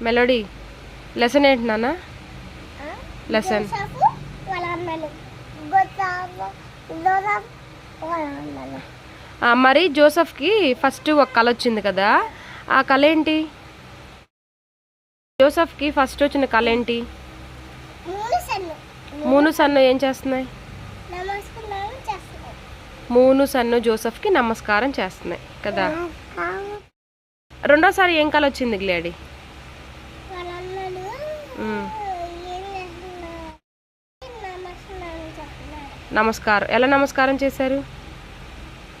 Melody lesson ఏంటి నాన్న? Lesson మరి జోసఫ్కి ఫస్ట్ ఒక కళ వచ్చింది కదా. ఆ కళ ఏంటి? జోసఫ్కి ఫస్ట్ వచ్చిన కళ ఏంటి? మూను సన్ను. ఏం చేస్తున్నాయి? మూను సన్ను జోసఫ్కి నమస్కారం చేస్తున్నాయి కదా. రెండోసారి ఏం కళ వచ్చింది గ్లేడీ వాళ్ళ అన్నలు ఉమ్, ఏం చేస్తున్నారు నమస్కారం. ఎలా నమస్కారం చేశారు?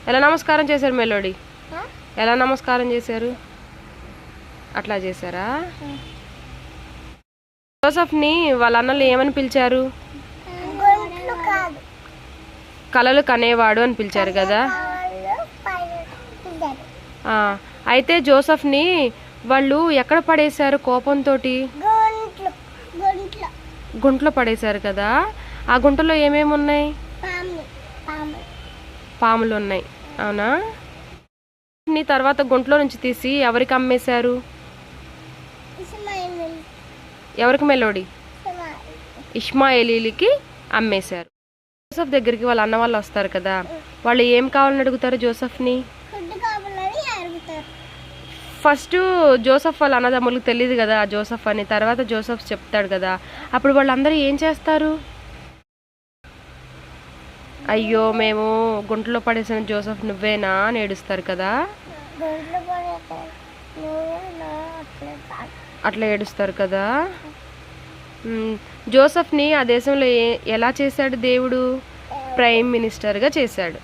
ఎలా నమస్కారం చేశారు మెలోడీ? ఎలా నమస్కారం చేశారు? అట్లా చేశారా? జోసఫ్ని వాళ్ళ అన్నలు ఏమని పిలిచారు? కలలు కనేవాడు అని పిలిచారు కదా? అయితే జోసఫ్ని వాళ్ళు ఎక్కడ పడేశారు కోపంతో గొంట్లు. పడేశారు కదా. ఆ గుంటలో ఏమేమి ఉన్నాయి? పాము పాము పాములు ఉన్నాయి. అవునా? నీ తర్వాత గుంటలో నుంచి తీసి ఎవరికి అమ్మేశారు? ఎవరికి మెలోడీ? ఇష్మాయిలీలకి అమ్మేశారు. జోసఫ్ దగ్గరికి వాళ్ళ అన్న వాళ్ళు వస్తారు కదా. వాళ్ళు ఏం కావాలని అడుగుతారు జోసఫ్ని? ఫస్ట్ జోసఫ్ వాళ్ళ అన్నదమ్ములకు తెలియదు కదా జోసఫ్ అని. తర్వాత జోసఫ్ చెప్తాడు కదా. అప్పుడు వాళ్ళందరూ ఏం చేస్తారు? అయ్యో మేము గుంటలో పడేసిన జోసఫ్ నువ్వేనా అని ఏడుస్తారు కదా. అట్లే ఏడుస్తారు కదా. జోసఫ్ని ఆ దేశంలో ఎలా చేశాడు దేవుడు? ప్రైమ్ మినిస్టర్గా చేశాడు.